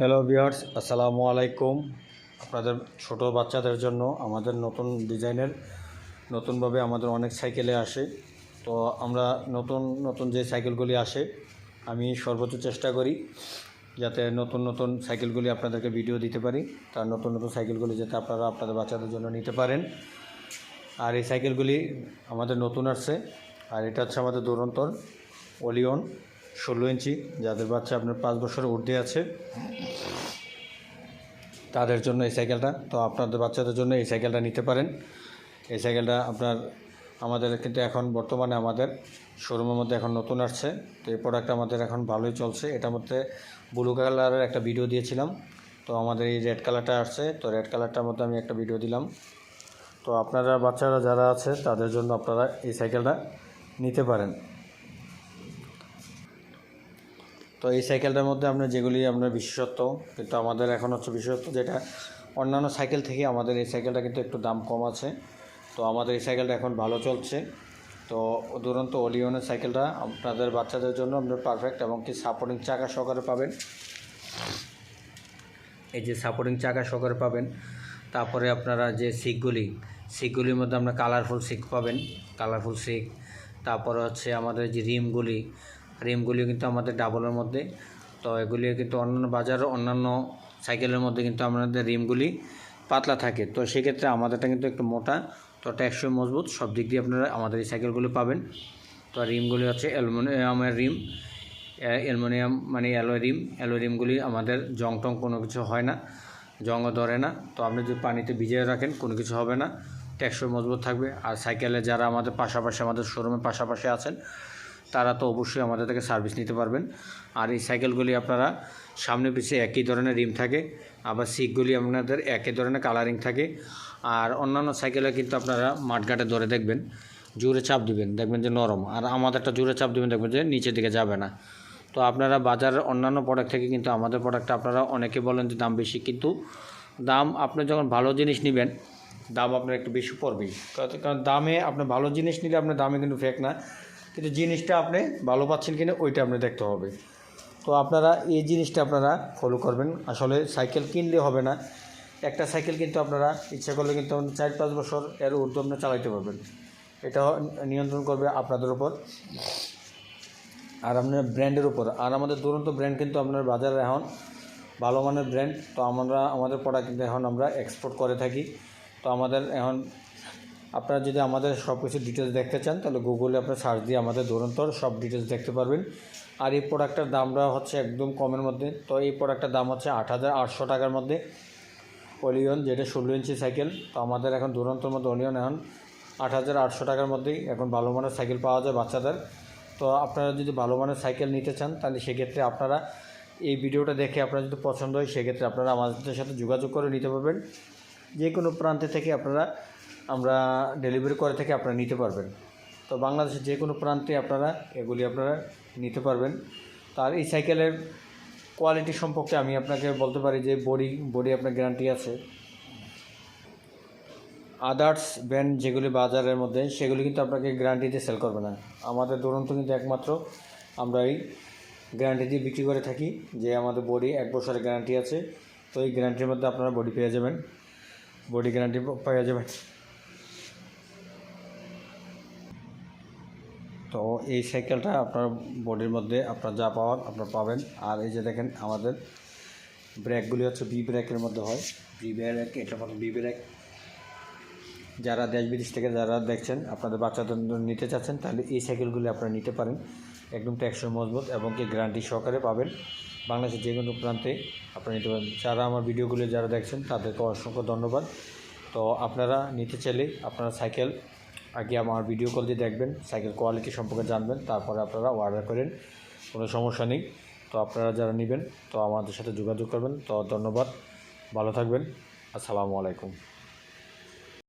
Hello viewers আসসালামু আলাইকুম আপনাদের ছোট বাচ্চাদের জন্য আমাদের নতুন ডিজাইনের, নতুনভাবে আমাদের অনেক সাইকেলে আসে। তো আমরা নতুন নতুন যে সাইকেলগুলি আসে, আমি সর্বোচ্চ চেষ্টা করি যাতে নতুন নতুন সাইকেলগুলি আপনাদেরকে ভিডিও দিতে পারি। তার নতুন নতুন সাইকেলগুলি যাতে আপনারা আপনাদের বাচ্চাদের জন্য নিতে পারেন। আর এই সাইকেলগুলি আমাদের নতুন আসছে। আর এটা হচ্ছে আমাদের দুরন্তর ওলিয়ন ষোলো ইঞ্চি, যাদের বাচ্চা আপনার পাঁচ বছরের ঊর্ধ্বে আছে, তাদের জন্য এই সাইকেলটা। তো আপনাদের বাচ্চাদের জন্য এই সাইকেলটা নিতে পারেন। এই সাইকেলটা আপনার, আমাদের কিন্তু এখন বর্তমানে আমাদের শোরুমের মধ্যে এখন নতুন আসছে। তো এই প্রোডাক্ট আমাদের এখন ভালোই চলছে। এটার মধ্যে ব্লু কালারের একটা ভিডিও দিয়েছিলাম। তো আমাদের এই রেড কালারটা আসছে। তো রেড কালারটার মধ্যে আমি একটা ভিডিও দিলাম। তো আপনারা বাচ্চারা যারা আছে, তাদের জন্য আপনারা এই সাইকেলটা নিতে পারেন। তো এই সাইকেলটার মধ্যে আপনার যেগুলি আপনার বিশেষত্ব, কিন্তু আমাদের এখন হচ্ছে বিশেষত্ব যেটা, অন্যান্য সাইকেল থেকে আমাদের এই সাইকেলটা কিন্তু একটু দাম কম আছে। তো আমাদের এই সাইকেলটা এখন ভালো চলছে। তো দুরন্ত ওলিয়নের সাইকেলটা আপনাদের বাচ্চাদের জন্য আপনার পারফেক্ট এবং কি সাপোর্টিং চাকা সহকারে পাবেন। এই যে সাপোর্টিং চাকা সহকারে পাবেন। তারপরে আপনারা যে সিকগুলি সিকগুলির মধ্যে আপনার কালারফুল সিক পাবেন কালারফুল সিক তারপরে হচ্ছে আমাদের যে রিমগুলি রিমগুলিও কিন্তু আমাদের ডাবলের মধ্যে। তো এগুলি কিন্তু অন্যান্য বাজার, অন্যান্য সাইকেলের মধ্যে কিন্তু আমাদের রিমগুলি পাতলা থাকে। তো সেক্ষেত্রে আমাদেরটা কিন্তু একটু মোটা, তো টেকসই মজবুত, সব দিক দিয়ে আপনারা আমাদের এই সাইকেলগুলি পাবেন। তো রিমগুলি হচ্ছে অ্যালুমিনিয়ামের রিম অ্যালুমিনিয়াম মানে অ্যালোয় রিম। অ্যালোয় রিমগুলি আমাদের জং টং কোনো কিছু হয় না, জংও ধরে না। তো আপনি যদি পানিতে ভিজিয়ে রাখেন, কোনো কিছু হবে না। টেকসই মজবুত থাকবে। আর সাইকেলে যারা আমাদের পাশাপাশি, আমাদের শোরুমের পাশাপাশি আছেন তারা তো অবশ্যই আমাদের থেকে সার্ভিস নিতে পারবেন। আর এই সাইকেলগুলি আপনারা সামনে পিছিয়ে একই ধরনের রিম থাকে, আবার সিটগুলি আপনাদের একই ধরনের কালারিং থাকে। আর অন্যান্য সাইকেলে কিন্তু আপনারা মাঠঘাটে ধরে দেখবেন জোরে চাপ দিবেন, দেখবেন যে নরম। আর আমাদেরটা জোরে চাপ দিবেন, দেখবেন যে নিচের দিকে যাবে না। তো আপনারা বাজারের অন্যান্য প্রোডাক্ট থেকে কিন্তু আমাদের প্রোডাক্টটা আপনারা অনেকে বলেন যে দাম বেশি, কিন্তু দাম আপনি যখন ভালো জিনিস নেবেন, দাম আপনার একটু বেশি পড়বেই। কারণ দামে আপনি ভালো জিনিস নিলে আপনার দামে কিন্তু ফেক না। কিন্তু জিনিসটা আপনি ভালো পাচ্ছেন কিনা ওইটা আপনি দেখতে হবে। তো আপনারা এই জিনিসটা আপনারা ফলো করবেন। আসলে সাইকেল কিনলে হবে না। একটা সাইকেল কিন্তু আপনারা ইচ্ছা করলে কিন্তু চার পাঁচ বছর এর ঊর্ধ্ব আপনি চালাইতে পারবেন। এটা নিয়ন্ত্রণ করবে আপনাদের উপর আর আপনার ব্র্যান্ডের উপর। আর আমাদের দুরন্ত ব্র্যান্ড কিন্তু আপনার বাজারে এখন ভালো মানের ব্র্যান্ড তো আমরা, আমাদের প্রোডাক্ট কিন্তু এখন আমরা এক্সপোর্ট করে থাকি। তো আমাদের এখন আপনারা যদি আমাদের সব কিছু ডিটেলস দেখতে চান, তাহলে গুগলে আপনার সার্চ দিয়ে আমাদের দুরন্তর সব ডিটেলস দেখতে পারবেন। আর এই প্রোডাক্টটার দামটা হচ্ছে একদম কমের মধ্যে। তো এই প্রোডাক্টটার দাম হচ্ছে আট হাজার আটশো টাকার মধ্যে। অলিয়ন যেটা ষোলো ইঞ্চি সাইকেল তো আমাদের এখন দুরন্তর মধ্যে অলিয়ন এখন আট হাজার আটশো টাকার মধ্যেই এখন ভালো মানের সাইকেল পাওয়া যায় বাচ্চাদের। তো আপনারা যদি ভালো মানের সাইকেল নিতে চান, তাহলে সেক্ষেত্রে আপনারা এই ভিডিওটা দেখে আপনার যদি পছন্দ হয়, সেক্ষেত্রে আপনারা আমাদের সাথে যোগাযোগ করে নিতে পারবেন। যে কোনো প্রান্তে থেকে আপনারা আমরা ডেলিভারি করে থেকে আপনারা নিতে পারবেন। তো বাংলাদেশের যে কোনো প্রান্তে আপনারা এগুলি আপনারা নিতে পারবেন। তার এই সাইকেলের কোয়ালিটি সম্পর্কে আমি আপনাকে বলতে পারি যে বডি বডি আপনার গ্যারান্টি আছে। আদার্স ব্র্যান্ড যেগুলি বাজারের মধ্যে, সেগুলি কিন্তু আপনাকে গ্যারান্টিতে সেল করবে না। আমাদের দুরন্ত কিন্তু একমাত্র আমরা এই গ্যারান্টি দিয়ে বিক্রি করে থাকি যে আমাদের বডি এক বছরের গ্যারান্টি আছে। তো এই গ্যারান্টির মধ্যে আপনারা বডি পেয়ে যাবেন। বডি গ্যারান্টি পেয়ে যাবেন তো এই সাইকেলটা আপনার বডির মধ্যে আপনার যা পাওয়ার আপনার পাবেন। আর এই যে দেখেন আমাদের ব্রেকগুলি হচ্ছে বি ব্রেকের মধ্যে হয়। বি ব্রেক, এটা বি ব্রেক। যারা দেশ বিদেশ থেকে যারা দেখছেন, আপনাদের বাচ্চাদের নিতে চাচ্ছেন, তাহলে এই সাইকেলগুলি আপনারা নিতে পারেন। একদম টেকসই মজবুত এবং কি গ্যারান্টি সহকারে পাবেন। বাংলাদেশের যে কোনো প্রান্তে আপনারা নিতে পারেন। যারা আমার ভিডিওগুলি যারা দেখছেন, তাদেরকে অসংখ্য ধন্যবাদ। তো আপনারা নিতে চাইলে আপনারা সাইকেল আগে আমার ভিডিও কল দিয়ে দেখবেন সাইকেল কোয়ালিটি সম্পর্কে জানবেন, তারপরে আপনারা অর্ডার করেন, কোনো সমস্যা নেই। তো আপনারা যারা নেবেন, তো আমাদের সাথে যোগাযোগ করবেন। তো ধন্যবাদ, ভালো থাকবেন। আসসালামু আলাইকুম।